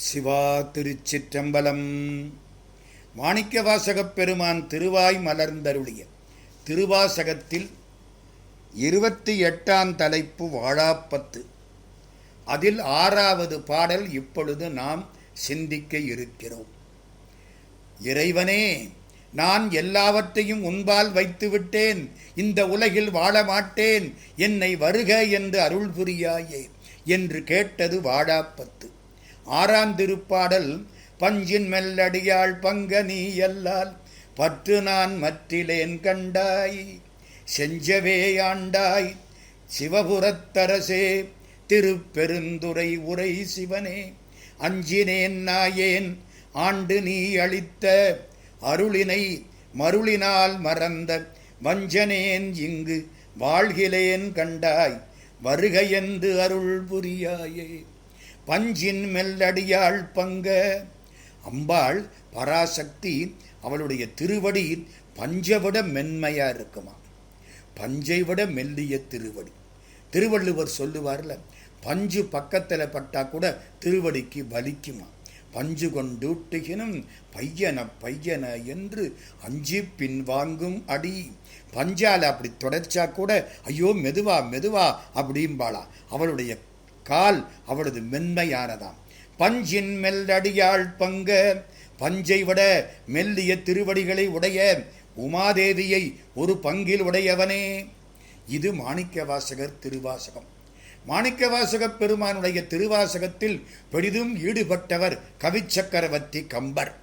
சிவா திருச்சிற்றம்பலம். மாணிக்கவாசகப் பெருமான் திருவாய் மலர்ந்தருளிய திருவாசகத்தில் இருபத்தி எட்டாம் தலைப்பு வாழாப்பத்து. அதில் ஆறாவது பாடல் இப்பொழுது நாம் சிந்திக்க இருக்கிறோம். இறைவனே நான் எல்லாவற்றையும் உன்பால் வைத்துவிட்டேன். இந்த உலகில் வாழ மாட்டேன். என்னை வருக என்று அருள் புரியாயே என்று கேட்டது வாழாப்பத்து. ஆறாம் திருப்பாடல் பஞ்சின் மெல்லடியாள் பங்க நீ எல்லால் பற்று நான் மற்றிலேன் கண்டாய் செஞ்சவே ஆண்டாய் சிவபுரத்தரசே திருப்பெருந்துரை உரை சிவனே அஞ்சினேன் நாயேன் ஆண்டு நீ அளித்த அருளினை மருளினால் மறந்த வஞ்சனேன் இங்கு வாழ்கிலேன் கண்டாய் வருகையென்று அருள் புரியாயே. பஞ்சின் மெல்லடியாள் பங்க. அம்பாள் பராசக்தி அவளுடைய திருவடி பஞ்சை விட மென்மையாக இருக்குமா? பஞ்சை விட மெல்லிய திருவடி. திருவள்ளுவர் சொல்லுவார்ல பஞ்சு பக்கத்தில் பட்டால் கூட திருவடிக்கு வலிக்குமா? பஞ்சு கொண்டூட்டுகினும் பையன பையன என்று அஞ்சு பின் வாங்கும் அடி. பஞ்சால் அப்படி தொடச்சா கூட ஐயோ மெதுவா மெதுவா அப்படிம்பாளா. அவளுடைய கால் அவளது மென்மையானதாம். பஞ்சின் மெல்லடியாள் பங்க பஞ்சை விட மெல்லிய திருவடிகளை உடைய உமாதேவியை ஒரு பங்கில் உடையவனே. இது மாணிக்கவாசகர் திருவாசகம். மாணிக்கவாசகப் பெருமானுடைய திருவாசகத்தில் பெரிதும் ஈடுபட்டவர் கவிச்சக்கரவர்த்தி கம்பர்.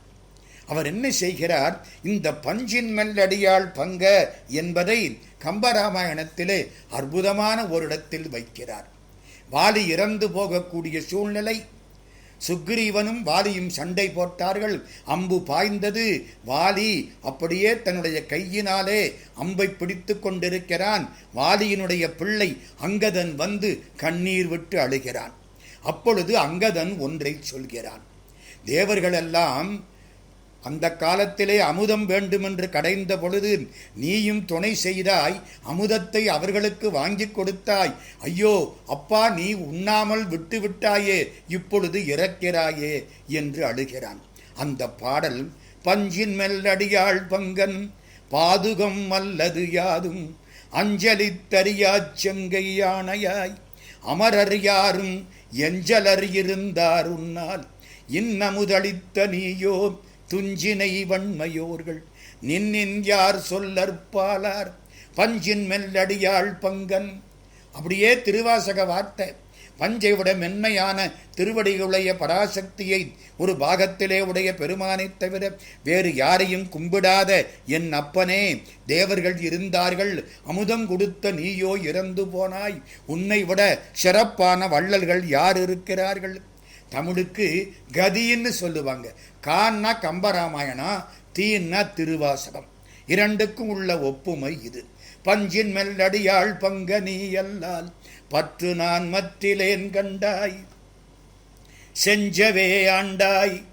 அவர் என்ன செய்கிறார்? இந்த பஞ்சின் மெல்லடியாள் பங்க என்பதை கம்பராமாயணத்திலே அற்புதமான ஒரு இடத்தில் வைக்கிறார். வாலி இறந்து போகக்கூடிய சூழ்நிலை. சுக்ரீவனும் வாலியும் சண்டை போட்டார்கள். அம்பு பாய்ந்தது. வாலி அப்படியே தன்னுடைய கையினாலே அம்பை பிடித்து கொண்டிருக்கிறான். வாலியினுடைய பிள்ளை அங்கதன் வந்து கண்ணீர் விட்டு அழுகிறான். அப்பொழுது அங்கதன் ஒன்றை சொல்கிறான். தேவர்களெல்லாம் அந்த காலத்திலே அமுதம் வேண்டுமென்று கடைந்த பொழுது நீயும் துணை செய்தாய் அமுதத்தை அவர்களுக்கு வாங்கி கொடுத்தாய். ஐயோ அப்பா நீ உண்ணாமல் விட்டு விட்டாயே இப்பொழுது இறக்கிறாயே என்று அழுகிறான். அந்த பாடல் பஞ்சின் மெல்லடியாள் பங்கன் பாதுகம் அல்லது யாதும் அஞ்சலி தரியாச் செங்கை யானையாய் அமரர் யாரும் எஞ்சலர் இருந்தார் உன்னால் இன்னமுதளித்த நீயோ துஞ்சினை வன்மையோர்கள். நின்னின் யார் சொல்லற்பாலார்? பஞ்சின் மெல்லடியாள் பங்கன். அப்படியே திருவாசக வார்த்தை. பஞ்சை விட மென்மையான திருவடிகளுடைய பராசக்தியை ஒரு பாகத்திலே உடைய பெருமானைத் தவிர வேறு யாரையும் கும்பிடாத என் அப்பனே தேவர்கள் இருந்தார்கள். அமுதம் கொடுத்த நீயோ இறந்து போனாய். உன்னை விட சிறப்பான வள்ளல்கள் யார் இருக்கிறார்கள்? தமிழுக்கு கதின்னு சொல்லுவாங்க. கான்னா கம்பராமாயணம் தீன்னா திருவாசகம். இரண்டுக்கும் உள்ள ஒப்புமை இது. பஞ்சின் மெல்லடியாள் பங்க நீ அல்லால் பற்று நான் மற்றிலேன் கண்டாய். செஞ்சவே ஆண்டாய்.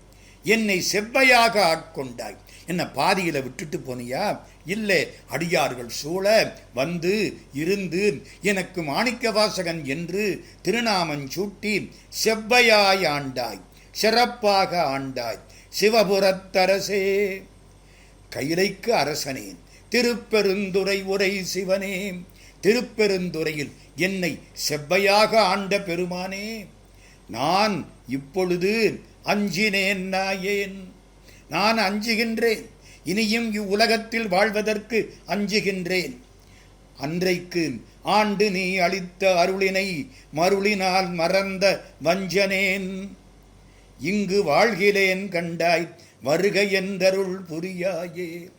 என்னை செவ்வையாக ஆட்கொண்டாய். என்ன பாதியில விட்டுட்டு போனியா? இல்லை அடியார்கள் சூழ வந்து இருந்து எனக்கு மாணிக்க வாசகன் என்று திருநாமன் சூட்டி செவ்வையாய் ஆண்டாய் சிறப்பாக ஆண்டாய் சிவபுரத்தரசே. கைலைக்கு அரசனேன் திருப்பெருந்துரை உரை சிவனே. திருப்பெருந்துறையில் என்னை செவ்வையாக ஆண்ட பெருமானே. நான் இப்பொழுது அஞ்சினேன் நாயேன். நான் அஞ்சுகின்றேன். இனியும் இவ்வுலகத்தில் வாழ்வதற்கு அஞ்சுகின்றேன். அன்றைக்கு ஆண்டு நீ அளித்த அருளினை மருளினால் மறந்த வஞ்சனேன். இங்கு வாழ்கிலேன் கண்டாய் வருக என்றருள் புரியாயே.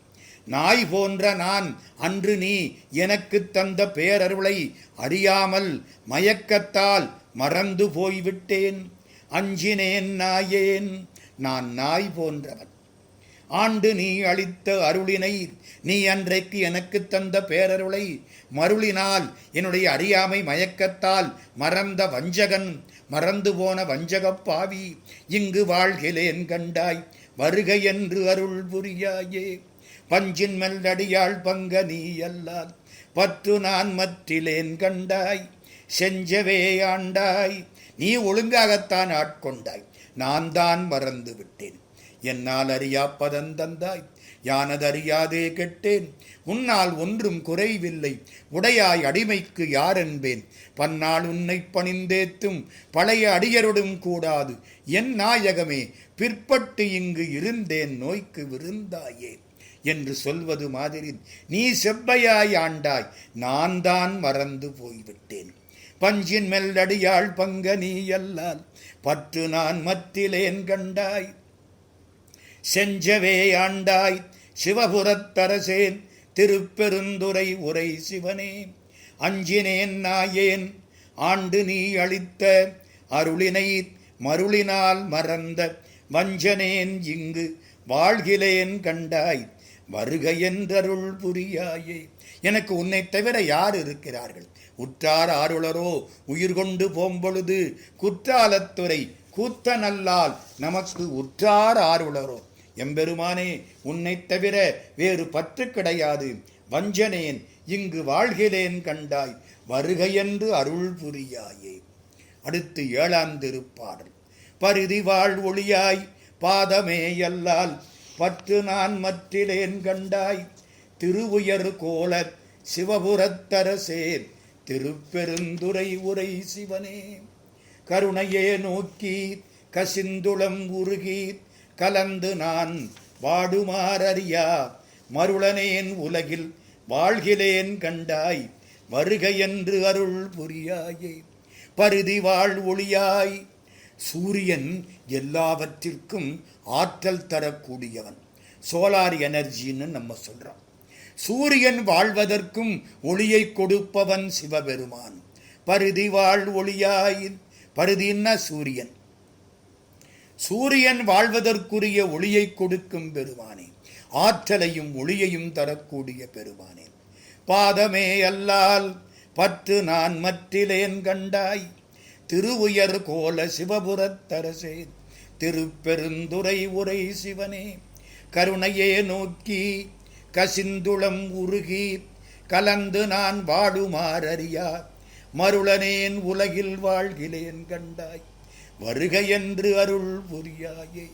நாய் போன்ற நான் அன்று நீ எனக்கு தந்த பேரருளை அறியாமல் மயக்கத்தால் மறந்து போய்விட்டேன். அஞ்சினேன் நாயேன். நான் நாய் போன்றவன். ஆண்டு நீ அளித்த அருளினை நீ அன்றைக்கு எனக்கு தந்த பேரருளை மருளினால் என்னுடைய அறியாமை மயக்கத்தால் மறந்த வஞ்சகன் மறந்து போன வஞ்சகப் பாவி இங்கு வாழ்கிலேன் கண்டாய் வருகை என்று அருள் புரியாயே. பஞ்சின் மெல்லடியாள் பங்க நீ அல்லால் பற்று நான் மற்றிலேன் கண்டாய். செஞ்சவே ஆண்டாய் நீ ஒழுங்காகத்தான் ஆட்கொண்டாய் நான் தான் மறந்து விட்டேன் என்னால் அறியா பதந்தந்தாய் யானது கெட்டேன். உன்னால் ஒன்றும் குறைவில்லை. உடையாய் அடிமைக்கு யார் என்பேன். பன்னாள் உன்னை பணிந்தேத்தும் பழைய அடியருடும் கூடாது. என் நாயகமே பிற்பட்டு இங்கு இருந்தேன். நோய்க்கு விருந்தாயே என்று சொல்வது மாதிரி நீ செவ்வையாய் ஆண்டாய். நான் தான் மறந்து போய்விட்டேன். பஞ்சின் மெல்லடியாள் பங்க நீ அல்லால் பற்று நான் மத்திலேன் கண்டாய். செஞ்சவே ஆண்டாய் சிவபுரத்தரசேன் திருப்பெருந்துரை உரை சிவனே. அஞ்சினேன் நாயேன் ஆண்டு நீ அளித்த அருளினை மருளினால் மறந்த வஞ்சனேன் இங்கு வாழ்கிலேன் கண்டாய் வருக என்றருள் புரியாயே. எனக்கு உன்னை தவிர யார் இருக்கிறார்கள்? உற்றார் ஆருளரோ உயிர் கொண்டு போம்பொழுது குற்றாலத்துறை கூத்த நல்லால் நமக்கு உற்றார் ஆருளரோ. எம்பெருமானே உன்னை தவிர வேறு பற்று கிடையாது. வஞ்சனேன் இங்கு வாழ்கிறேன் கண்டாய். வருகையென்று என்று அருள் புரியாயே. அடுத்து ஏழாம் திருப்பாடல். பரிதி வாழ் ஒளியாய் பாதமே அல்லால் பற்று நான் மற்றிலேன் கண்டாய். திருவுயர் கோல சிவபுரத்தரசே திருப்பெருந்துரை உரை சிவனே. கருணையே நோக்கி கசிந்துளம் உருகீர் கலந்து நான் வாடுமாறறியா? மருளனேன் உலகில் வாழ்கிலேன் கண்டாய் வருக என்று அருள் புரியாயே. பருதி வாழ் ஒளியாய். சூரியன் எல்லாவற்றிற்கும் ஆற்றல் தரக்கூடியவன். சோலார் எனர்ஜின்னு நம்ம சொல்றோம். சூரியன் வாழ்வதற்கும் ஒளியை கொடுப்பவன் சிவபெருமான். பருதி வாழ் ஒளியாய். பருதின்னா சூரியன். சூரியன் வாழ்வதற்குரிய ஒளியை கொடுக்கும் பெருமானே ஆற்றலையும் ஒளியையும் தரக்கூடிய பெருமானே. பாதமே அல்லால் பற்று நான் மற்றிலேன் கண்டாய் திருவுயர் கோல சிவபுரத்தரசே திருப்பெருந்துரை உரை சிவனே. கருணையே நோக்கி கசிந்துளம் உருகி கலந்து நான் வாடுமாறறியா மருளனேன் உலகில் வாழ்கிலேன் கண்டாய். வருகை என்று அருள் புரியாயே.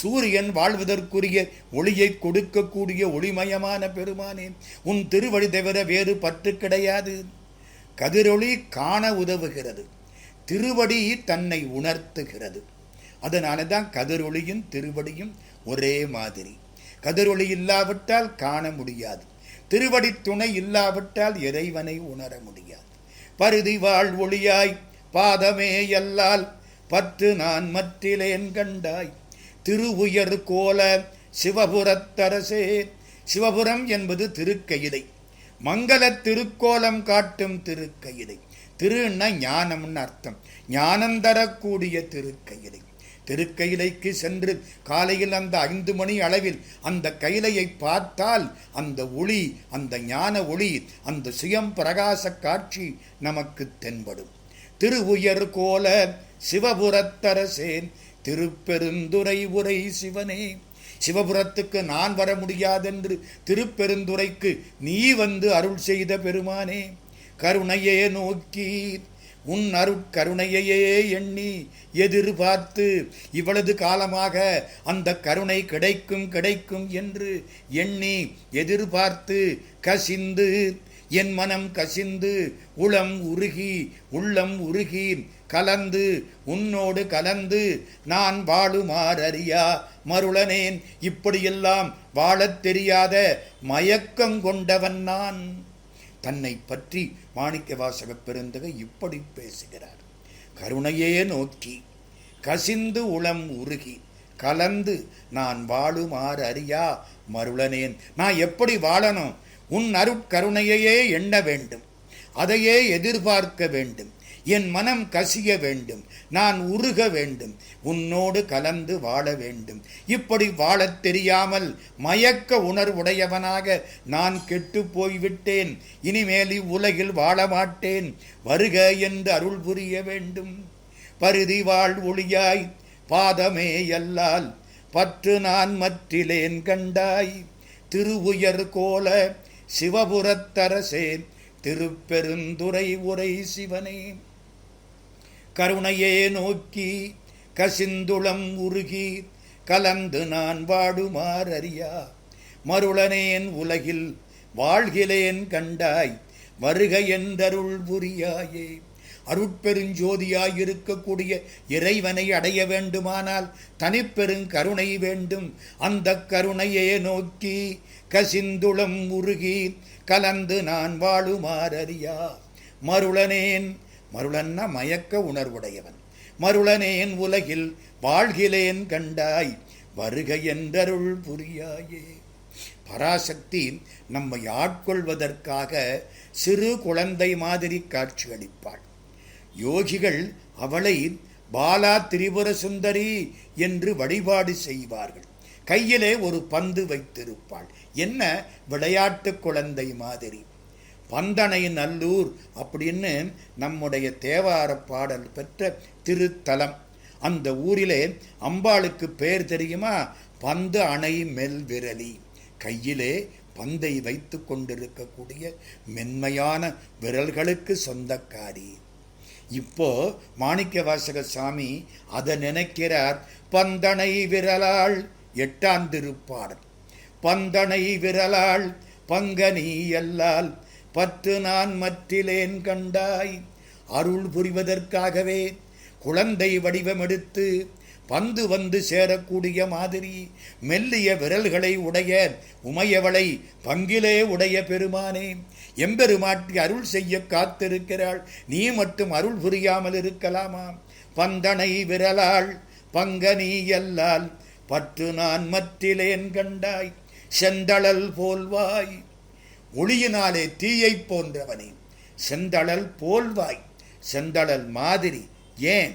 சூரியன் வாழ்வதற்குரிய ஒளியை கொடுக்கக்கூடிய ஒளிமயமான பெருமானே உன் திருவழி தவிர வேறு பற்று கிடையாது. கதிரொளி காண உதவுகிறது திருவடி தன்னை உணர்த்துகிறது. அதனால தான் கதிரொளியும் திருவடியும் ஒரே மாதிரி. கதிரொளி இல்லாவிட்டால் காண முடியாது. திருவடி துணை இல்லாவிட்டால் இறைவனை உணர முடியாது. பருதி வாழ் ஒளியாய் பாதமே எல்லால் பத்து நான் மற்றிலேன் கண்டாய். திருவுயர் கோல சிவபுரத்தரசே சிவபுரம் என்பது திருக்கயிலை. மங்கள திருக்கோலம் காட்டும் திருக்கயிலை. திருன்னா ஞானம்னு அர்த்தம். ஞானம் தரக்கூடிய திருக்கயிலை. திருக்கயிலைக்கு சென்று காலையில் அந்த ஐந்து மணி அளவில் அந்த கைலையை பார்த்தால் அந்த ஒளி அந்த ஞான ஒளி அந்த சுயம் பிரகாச காட்சி நமக்கு தென்படும். திருவுயர் கோல சிவபுரத்தரசேன் திருப்பெருந்துரை உரை சிவனே. சிவபுரத்துக்கு நான் வர முடியாதென்று திருப்பெருந்துரைக்கு நீ வந்து அருள் செய்த பெருமானே. கருணையே நோக்கி உன் அருட்கருணையையே எண்ணி எதிர்பார்த்து இவ்வளவு காலமாக அந்த கருணை கிடைக்கும் கிடைக்கும் என்று எண்ணி எதிர்பார்த்து கசிந்து என் மனம் கசிந்து உளம் உருகி உள்ளம் உருகி கலந்து உன்னோடு கலந்து நான் வாழுமாறறியா? மருளனேன் இப்படியெல்லாம் வாழத் தெரியாத மயக்கங்கொண்டவன் நான். தன்னை பற்றி மாணிக்க வாசக பெருந்தகை இப்படி பேசுகிறார். கருணையே நோக்கி கசிந்து உளம் உருகி கலந்து நான் வாழுமாறு அறியா மருளனேன் நான் எப்படி வாழணும்? உன் அருட்கருணையையே எண்ண வேண்டும். அதையே எதிர்பார்க்க வேண்டும். என் மனம் கசிய வேண்டும் நான் உருக வேண்டும் உன்னோடு கலந்து வாழ வேண்டும். இப்படி வாழத் தெரியாமல் மயக்க உணர்வுடையவனாக நான் கெட்டு போய்விட்டேன். இனிமேல் இவ்வுலகில் வாழ மாட்டேன். வருக என்று அருள் புரிய வேண்டும். பருதி வாழ் ஒளியாய் பாதமே அல்லால் பற்று நான் மற்றிலேன் கண்டாய். திருவுயர் கோல சிவபுரத்தரசேன் திருப்பெருந்துரை உரை சிவனே. கருணையே நோக்கி கசிந்துளம் உருகி கலந்து நான் வாடுமாறறியா? மருளனேன் உலகில் வாழ்கிலேன் கண்டாய் வருக என்றருள் புரியாயே அருட்பெருஞ்சோதியாய் இருக்கக்கூடிய இறைவனை அடைய வேண்டுமானால் தனிப்பெருங்கருணை வேண்டும். அந்த கருணையே நோக்கி கசிந்துளம் உருகி கலந்து நான் வாழுமாறறியா? மருளனேன் மருளன்னா மயக்க உணர்வுடையவன். மருளனேன் உலகில் வாழ்கிலேன் கண்டாய் வருக என்றருள் புரியாயே. பராசக்தி நம்மை ஆட்கொள்வதற்காக சிறு குழந்தை மாதிரி காட்சியளிப்பாள் யோகிகள் அவளை பாலா திரிபுர சுந்தரி என்று வழிபாடு செய்வார்கள். கையிலே ஒரு பந்து வைத்திருப்பாள். என்ன விளையாட்டு குழந்தை மாதிரி. பந்தனையின் நல்லூர் அப்படின்னு நம்முடைய தேவார பாடல் பெற்ற திருத்தலம். அந்த ஊரிலே அம்பாளுக்கு பேர் தெரியுமா? பந்து அணை மெல் விரலி. கையிலே பந்தை வைத்து கொண்டிருக்கக்கூடிய மென்மையான விரல்களுக்கு சொந்தக்காரி. இப்போ மாணிக்க வாசக சாமி அதை நினைக்கிறார் பந்தனை விரலாள் எட்டாந்திருப்பாடல் பந்தனை விரலாள் பங்கனி எல்லால் பத்து நான் மற்றிலேன் கண்டாய். அருள் புரிவதற்காகவே குழந்தை வடிவமெடுத்து பந்து வந்து சேரக்கூடிய மாதிரி மெல்லிய விரல்களை உடைய உமையவளை பங்கிலே உடைய பெருமானே எம்பெருமாட்டி அருள் செய்ய காத்திருக்கிறாள். நீ மட்டும் அருள் புரியாமல் இருக்கலாமா? பந்தனை விரலாள் பங்கனி எல்லால் பற்று நான் மற்றிலேன் கண்டாய். செந்தளல் போல்வாய் ஒளியினாலே தீயைப் போன்றவனே. செந்தளல் போல்வாய் செந்தளல் மாதிரி. ஏன்?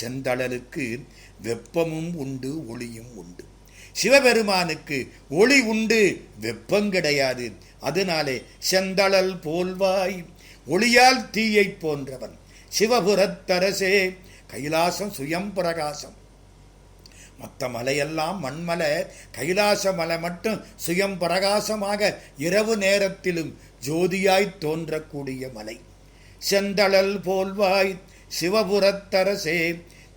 செந்தளலுக்கு வெப்பமும் உண்டு ஒளியும் உண்டு. சிவபெருமானுக்கு ஒளி உண்டு வெப்பம் கிடையாது. அதனாலே செந்தளல் போல்வாய் ஒளியால் தீயைப் போன்றவன். சிவபுரத்தரசே கைலாசம் சுயம் பிரகாசம் மற்ற மலையெல்லாம் மண்மலை கைலாச மலை மட்டும் சுயம் பிரகாசமாக இரவு நேரத்திலும் ஜோதியாய் தோன்றக்கூடிய மலை. செந்தளல் போல்வாய் சிவபுரத்தரசே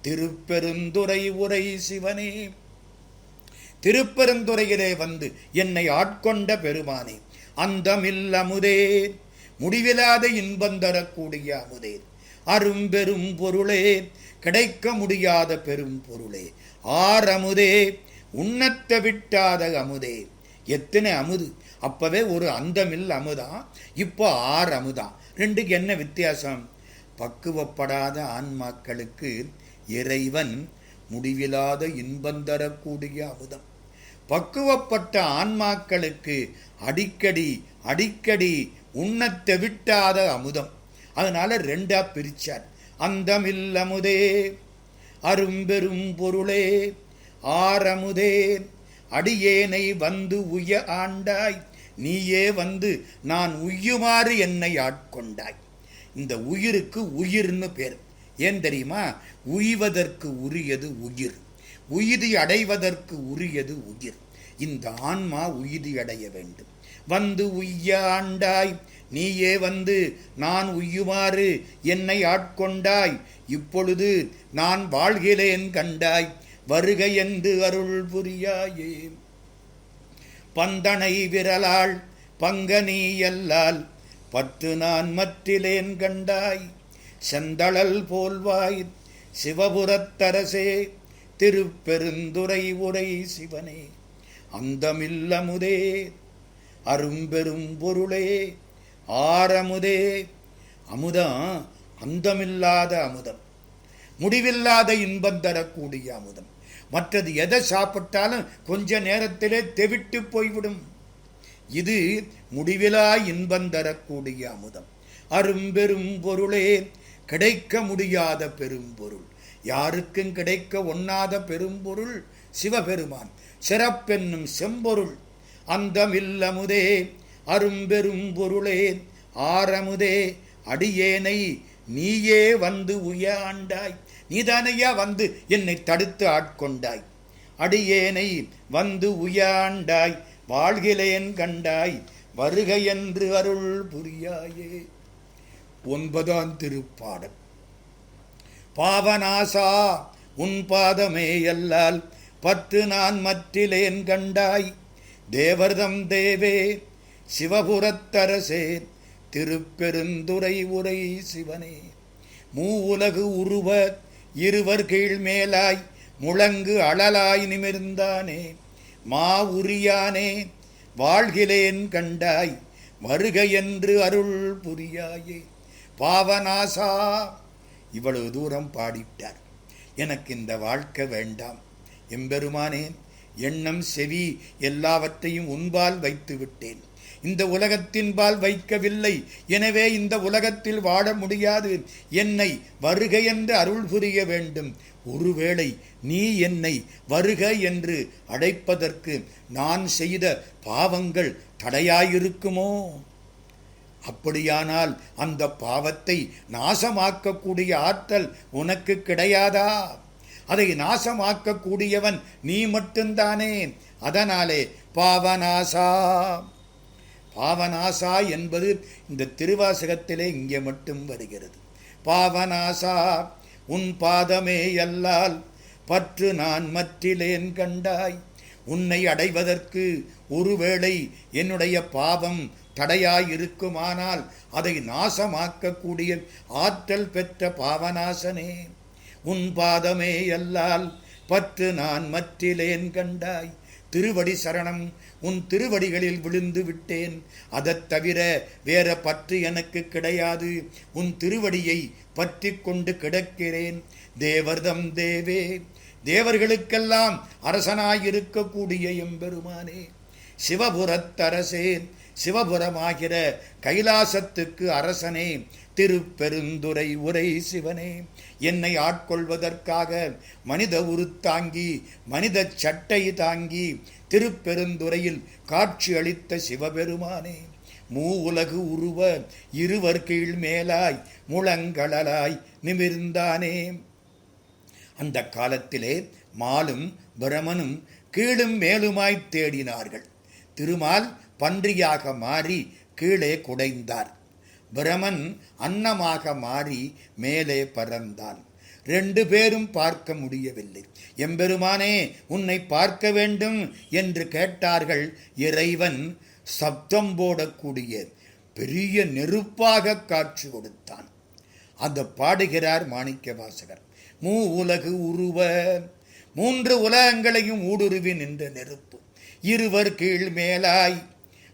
திருப்பெருந்துரை உரை சிவனே. திருப்பெருந்துறையிலே வந்து என்னை ஆட்கொண்ட பெருமானே அந்தமில் அமுதே முடிவில்லாத இன்பம் தரக்கூடிய அமுதே அரும்பெரும் பொருளே கிடைக்க முடியாத பெரும் பொருளே ஆர் அமுதே உண்ணத்த விட்டாத அமுதே. எத்தனை அமுது? அப்பவே ஒரு அந்தமில் அமுதான் இப்போ ஆறு அமுதான் ரெண்டுக்கு என்ன வித்தியாசம்? பக்குவப்படாத ஆன்மாக்களுக்கு இறைவன் முடிவில்லாத இன்பம் தரக்கூடிய அமுதம். பக்குவப்பட்ட ஆன்மாக்களுக்கு அடிக்கடி அடிக்கடி உண்ணத் தெவிட்டாத அமுதம். அதனால ரெண்டா பிரிச்சார். அந்தமில் அமுதே. அரும்பெரும் பொருளே ஆரமுதே. அடியேனை வந்து உய ஆண்டாய் நீயே வந்து நான் உய்யுமாறு என்னை ஆட்கொண்டாய். இந்த உயிருக்கு உயிர்னு பேர். ஏன் தெரியுமா? உய்வதற்கு உரியது உயிர். உயிரி அடைவதற்கு உரியது உயிர். இந்த ஆன்மா உயிரி அடைய வேண்டும். வந்து உய்ய ஆண்டாய் நீயே வந்து நான் உய்யுமாறு என்னை ஆட்கொண்டாய். இப்பொழுது நான் வாழ்கிறேன் கண்டாய். வருக என்று அருள் புரியாயே. பந்தனை விரலாள் பங்கனி எல்லால் பத்து நான் மற்றிலேன் கண்டாய். செந்தளல் போல்வாய் சிவபுரத்தரசே திருப்பெருந்துரை உரை சிவனே. அந்தமில்லமுதே அரும்பெரும் பொருளே ஆரமுதே. அமுதம் அந்தமில்லாத அமுதம். முடிவில்லாத இன்பம் தரக்கூடிய அமுதம். மற்றது எதை சாப்பிட்டாலும் கொஞ்ச நேரத்திலே தெவிட்டு போய்விடும். இது முடிவிலா இன்பம் தரக்கூடிய அமுதம். அரும்பெரும் பொருளே கிடைக்க முடியாத பெரும்பொருள் யாருக்கும் கிடைக்க ஒண்ணாத பெரும்பொருள் சிவபெருமான். சிறப்பென்னும் செம்பொருள். அந்தமில்லமுதே அரும்பெரும் பொருளே ஆரமுதே அடியேனை நீயே வந்து உய ஆண்டாய் நீதானையா வந்து என்னை தடுத்து ஆட்கொண்டாய். அடியேனை வந்து உயாண்டாய் வாழ்கிலேன் கண்டாய் வருக என்று அருள் புரியாயே. ஒன்பதாம் திருப்பாடல். பாவனாசா உன் பாதமே அல்லால் பற்று நான் மற்றிலேன் கண்டாய். தேவர்தம் தேவே சிவபுரத்தரசே திருப்பெருந்துரை உரை சிவனே. மூவுலகு உருவ இருவர் கீழ் மேலாய் முழங்கு அழலாய் நிமிர்ந்தானே. மா உரியானே வாழ்கிலேன் கண்டாய் வருக என்று அருள் புரியாயே. பாவனாசா இவ்வளவு தூரம் பாடிட்டார். எனக்கு இந்த வாழ்க்கை வேண்டாம். எம்பெருமானேன் எண்ணம் செவி எல்லாவற்றையும் உன்பால் வைத்து விட்டேன் இந்த உலகத்தின்பால் வைக்கவில்லை. எனவே இந்த உலகத்தில் வாழ முடியாது. என்னை வருக என்று அருள் புரிய வேண்டும். ஒருவேளை நீ என்னை வருக என்று அழைப்பதற்கு நான் செய்த பாவங்கள் தடையாயிருக்குமோ? அப்படியானால் அந்த பாவத்தை நாசமாக்கக்கூடிய ஆற்றல் உனக்கு கிடையாதா? அதை நாசமாக்கக்கூடியவன் நீ மட்டும்தானே. அதனாலே பாவநாசா. பாவநாசா என்பது இந்த திருவாசகத்திலே இங்கே மட்டும் வருகிறது. பாவநாசா உன் பாதமே அல்லால் பற்று நான் மற்றிலேன் கண்டாய். உன்னை அடைவதற்கு ஒருவேளை என்னுடைய பாவம் தடையாயிருக்குமானால் அதை நாசமாக்கக்கூடிய ஆற்றல் பெற்ற பாவநாசனே. உன் பாதமே அல்லால் பற்று நான் மற்றிலேன் கண்டாய். திருவடி சரணம் உன் திருவடிகளில் விழுந்து விட்டேன். அதைத் தவிர வேற பற்று எனக்கு கிடையாது. உன் திருவடியை பற்றி கொண்டு கிடக்கிறேன். தேவர்தம் தேவே. தேவர்களுக்கெல்லாம் அரசனாயிருக்கக்கூடிய எம்பெருமானே சிவபுரத்தரசேன் சிவபுரமாகிற கைலாசத்துக்கு அரசனே திருப்பெருந்துரை உரை சிவனே. என்னை ஆட்கொள்வதற்காக மனித உருத்தாங்கி மனித சட்டை தாங்கி திருப்பெருந்துறையில் காட்சி அளித்த சிவபெருமானே மூ உலகு உருவ இருவர் கீழ் மேலாய் முழங்கழலாய் நிமிர்ந்தானே. அந்த காலத்திலே மாலும் பிரமனும் கீழும் மேலுமாய் தேடினார்கள். திருமால் பன்றியாக மாறி கீழே குடைந்தார். பிரமன் அன்னமாக மாறி மேலே பறந்தான். ரெண்டு பேரும் பார்க்க முடியவில்லை. எம்பெருமானே உன்னை பார்க்க வேண்டும் என்று கேட்டார்கள் இறைவன் சப்தம் போடக்கூடிய பெரிய நெருப்பாக காட்சி கொடுத்தான். அந்த பாடுகிறார் மாணிக்க வாசகர் மூ உலகு உருவ மூன்று உலகங்களையும் ஊடுருவி நின்ற நெருப்பு. இருவர் கீழ் மேலாய்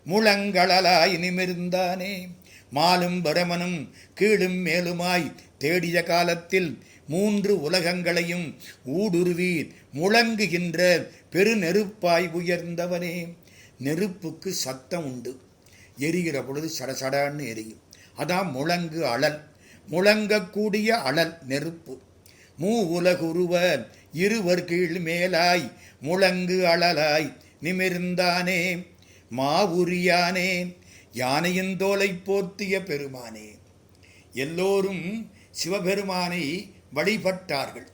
முழங்களலாய் நிமிர்ந்தானே. மாலும் பரமனும் கீழும் மேலுமாய் தேடிய காலத்தில் மூன்று உலகங்களையும் ஊடுருவி முழங்குகின்ற பெருநெருப்பாய் உயர்ந்தவனே நெருப்புக்கு சத்தம் உண்டு. எரிகிற பொழுது சடசடான்னு எரியும். அதான் முழங்கு அழல். முழங்கக்கூடிய அழல் நெருப்பு. மூ உலகுருவ இருவர் கீழ் மேலாய் முழங்கு அழலாய் நிமிர்ந்தானே மாவுரியானே யானையின் தோலை போர்த்திய பெருமானே. எல்லோரும் சிவபெருமானை வழிபட்டார்கள்.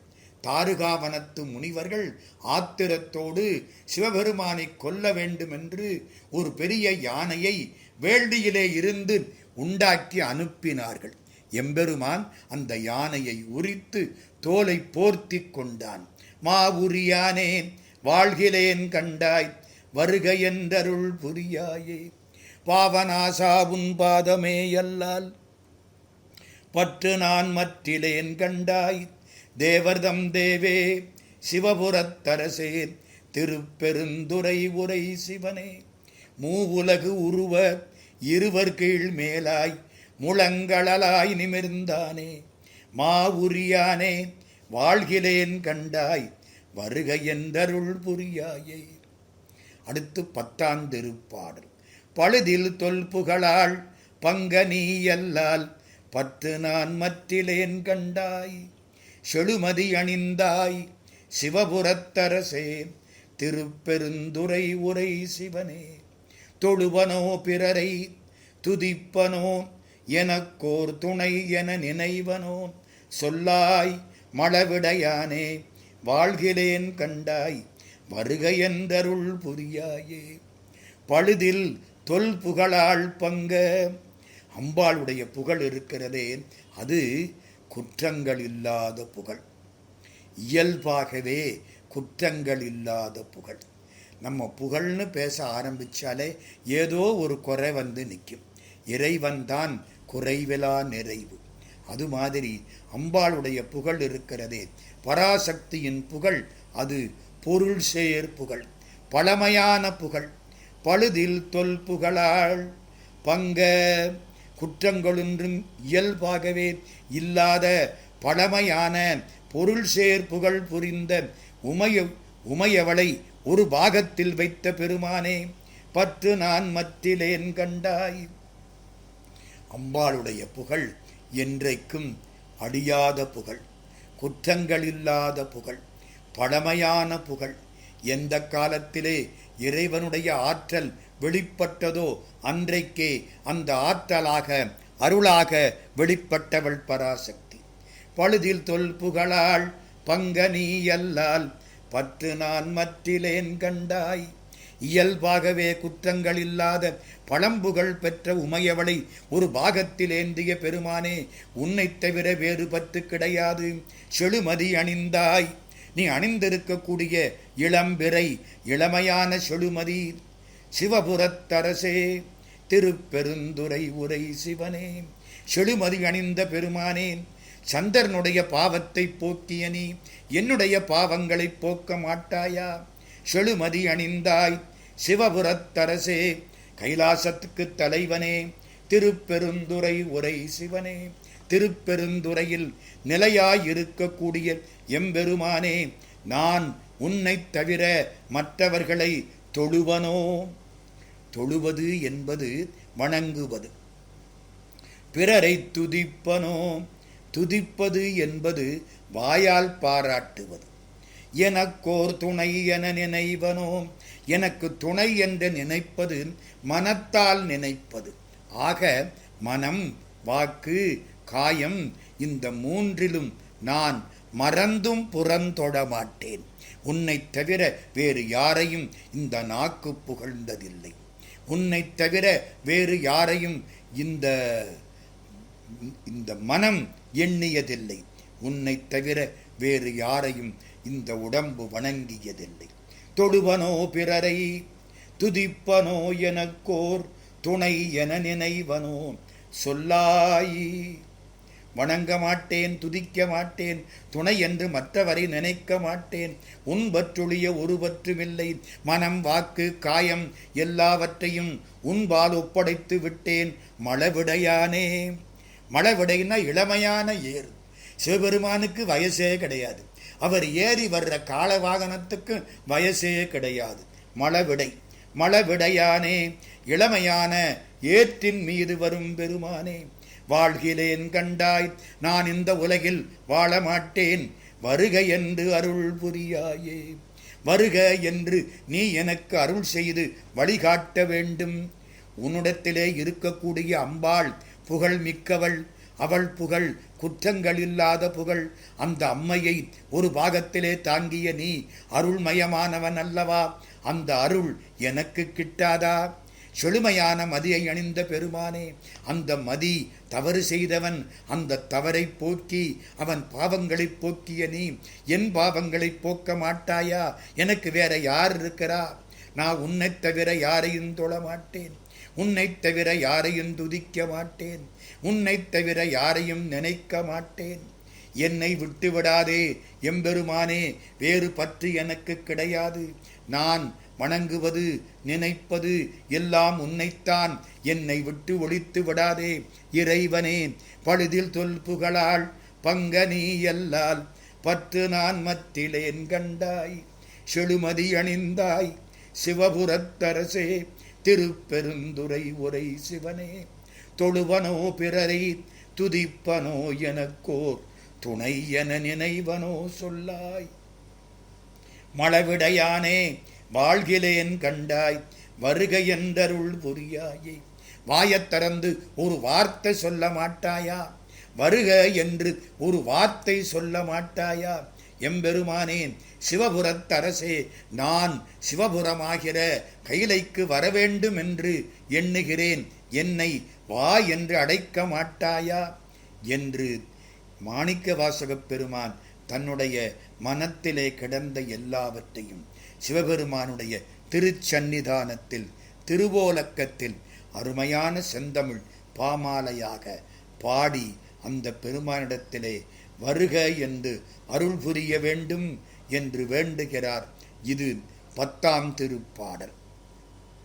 தாருகாவனத்து முனிவர்கள் ஆத்திரத்தோடு சிவபெருமானை கொல்ல வேண்டும் என்று ஒரு பெரிய யானையை வேள்வியிலே இருந்து உண்டாக்கி அனுப்பினார்கள். எம்பெருமான் அந்த யானையை உரித்து தோலை போர்த்தி கொண்டான். மாவுரியானே வாழ்கிலேன் கண்டாய் வருக என்றருள் புரியாயே பாவனாசா உன் பாதமே அல்லால் பற்று நான் மற்றிலேன் கண்டாய். தேவர்தம் தேவே சிவபுரத்தரசே திருப்பெருந்துரை உரை சிவனே. மூவுலகு உருவ இருவர் கீழ் மேலாய் முழங்களலாய் நிமிர்ந்தானே. மாவுரியானே வாழ்கிலேன் கண்டாய் வருக என்றருள் புரியாயே. அடுத்து பத்தாம் திருப்பாடல். பழுதில் தொல்புகளால் பங்கனீயல்லால் பத்து நான் மற்றிலேன் கண்டாய். செழுமதி அணிந்தாய். சிவபுரத்தரசே திருப்பெருந்துரை உரை சிவனே. தொழுவனோ பிறரை துதிப்பனோ எனக்கோர் துணை என நினைவனோ. சொல்லாய் மளவிடையானே வாழ்கிலேன் கண்டாய். வருக என்றருள் புரியாயே. பழுதில் தொல் புகழாள் பங்க அம்பாளுடைய புகழ் இருக்கிறதே அது குற்றங்கள் இல்லாத புகழ். இயல்பாகவே குற்றங்கள் இல்லாத புகழ். நம்ம புகழ்னு பேச ஆரம்பிச்சாலே ஏதோ ஒரு குறை வந்து நிற்கும். இறைவன் தான் குறைவிலா நிறைவு. அது மாதிரி அம்பாளுடைய புகழ் இருக்கிறதே பராசக்தியின் புகழ் அது பொருள் சேர் புகழ் பழமையான புகழ் பழுதில் தொல் புகழாள் பங்க குற்றங்களொன்றும் இயல்பாகவே இல்லாத பழமையான பொருள் சேர் புகழ் புரிந்த உமைய உமையவளை ஒரு பாகத்தில் வைத்த பெருமானே பற்று நான் மத்திலேன் கண்டாய். அம்பாளுடைய புகழ் என்றைக்கும் அடியாத புகழ் குற்றங்களில்லாத புகழ் பழமையான புகழ். எந்த காலத்திலே இறைவனுடைய ஆற்றல் வெளிப்பட்டதோ அன்றைக்கே அந்த ஆற்றலாக அருளாக வெளிப்பட்டவள் பராசக்தி. பழுதில் தொல் புகழாள் பங்க நீ அல்லால் பற்று நான் மற்றிலேன் கண்டாய். இயல்பாகவே குற்றங்கள் இல்லாத பழம்புகள் பெற்ற உமையவளை ஒரு பாகத்தில் ஏந்திய பெருமானே உன்னைத் தவிர வேறு பத்து கிடையாது. செழுமதி அணிந்தாய். நீ அணிந்திருக்கக்கூடிய இளம்பிறை இளமையான செழுமதி. சிவபுரத்தரசே திருப்பெருந்துரை உரை சிவனே. செழுமதி அணிந்த பெருமானேன் சந்திரனுடைய பாவத்தை போக்கிய நீ என்னுடைய பாவங்களை போக்க மாட்டாயா? செழுமதி அணிந்தாய் சிவபுரத்தரசே கைலாசத்துக்கு தலைவனே திருப்பெருந்துரை உரை சிவனே. திருப்பெருந்துறையில் நிலையாயிருக்கக்கூடிய எம்பெருமானே நான் உன்னைத் தவிர மற்றவர்களை தொழுவனோ? தொழுவது என்பது வணங்குவது. பிறரை துதிப்பனோ? துதிப்பது என்பது வாயால் பாராட்டுவது. எனக்கோர் துணை என நினைவனோ? எனக்கு துணை என்று நினைப்பது மனத்தால் நினைப்பது. ஆக மனம் வாக்கு காயம் இந்த மூன்றிலும் நான் மறந்தும் புறந்தொட மாட்டேன் உன்னைத் தவிர வேறு யாரையும் இந்த நாக்கு புகழ்ந்ததில்லை. உன்னைத் தவிர வேறு யாரையும் இந்த இந்த மனம் எண்ணியதில்லை. உன்னைத் தவிர வேறு யாரையும் இந்த உடம்பு வணங்கியதில்லை. தொடுவனோ பிறரை துதிப்பனோ எனக்கோர் துணை என நினைவனோ சொல்லாயி வணங்க மாட்டேன் துதிக்க மாட்டேன் துணை என்று மற்றவரை நினைக்க மாட்டேன். உன்பற்றுளிய ஒருவற்றுமில்லை. மனம் வாக்கு காயம் எல்லாவற்றையும் உன்பால் ஒப்படைத்து விட்டேன். மழவிடையானே மழவிடைன்னா இளமையான ஏறு. சிவபெருமானுக்கு வயசே கிடையாது. அவர் ஏறி வர்ற கால வாகனத்துக்கு வயசே கிடையாது. மழவிடை மழவிடையானே இளமையான ஏற்றின் மீது வரும் பெருமானே. வாழ்கிலேன் கண்டாய். நான் இந்த உலகில் வாழ மாட்டேன் வருக என்று அருள் புரியாயே. வருக என்று நீ எனக்கு அருள் செய்து வழிகாட்ட வேண்டும். உன்னிடத்திலே இருக்கக்கூடிய அம்பாள் புகழ் மிக்கவள். அவள் புகழ் குற்றங்கள் இல்லாத புகழ். அந்த அம்மையை ஒரு பாகத்திலே தாங்கிய நீ அருள்மயமானவன் அல்லவா? அந்த அருள் எனக்கு கிட்டாதா? செழுமையான மதியை அணிந்த பெருமானே அந்த மதி தவறு செய்தவன் அந்த தவறை போக்கி அவன் பாவங்களை போக்கிய நீ என் பாவங்களை போக்க மாட்டாயா? எனக்கு வேற யார் இருக்கிறா? நான் உன்னைத் தவிர யாரையும் தொழ மாட்டேன் உன்னைத் தவிர யாரையும் துதிக்க மாட்டேன். உன்னைத் தவிர யாரையும் நினைக்க மாட்டேன். என்னை விட்டு விடாதே எம்பெருமானே வேறு பற்று எனக்கு கிடையாது. நான் வணங்குவது நினைப்பது எல்லாம் உன்னைத்தான். என்னை விட்டு ஒழித்து விடாதே இறைவனே. பழுதில் தொல்புகளால் பங்க நீ எல்லால் பற்று நான் மத்திலேன் கண்டாய். செழுமதி அணிந்தாய் சிவபுரத்தரசே. திருப்பெருந்துரை உரை சிவனே. தொழுவனோ பிறரை துதிப்பனோ எனக்கோர் துணை என நினைவனோ சொல்லாய். மழவிடையானே வாழ்கிலேன் கண்டாய் வருக என்றருள் புரியாயே வாயத்திறந்து ஒரு வார்த்தை சொல்ல மாட்டாயா? வருக என்று ஒரு வார்த்தை சொல்ல மாட்டாயா? எம்பெருமானேன் சிவபுரத்தரசே நான் சிவபுரமாகிற கைலைக்கு வரவேண்டும் என்று எண்ணுகிறேன். என்னை வா என்று அடைக்க மாட்டாயா? என்று மாணிக்க வாசகப் பெருமான் தன்னுடைய மனத்திலே கிடந்த எல்லாவற்றையும் சிவபெருமானுடைய திருச்சன்னிதானத்தில் திருவோலக்கத்தில் அருமையான செந்தமிழ் பாமாலையாக பாடி அந்த பெருமானிடத்திலே வருக என்று அருள் புரிய வேண்டும் என்று வேண்டுகிறார். இது பத்தாம் திருப்பாடல்.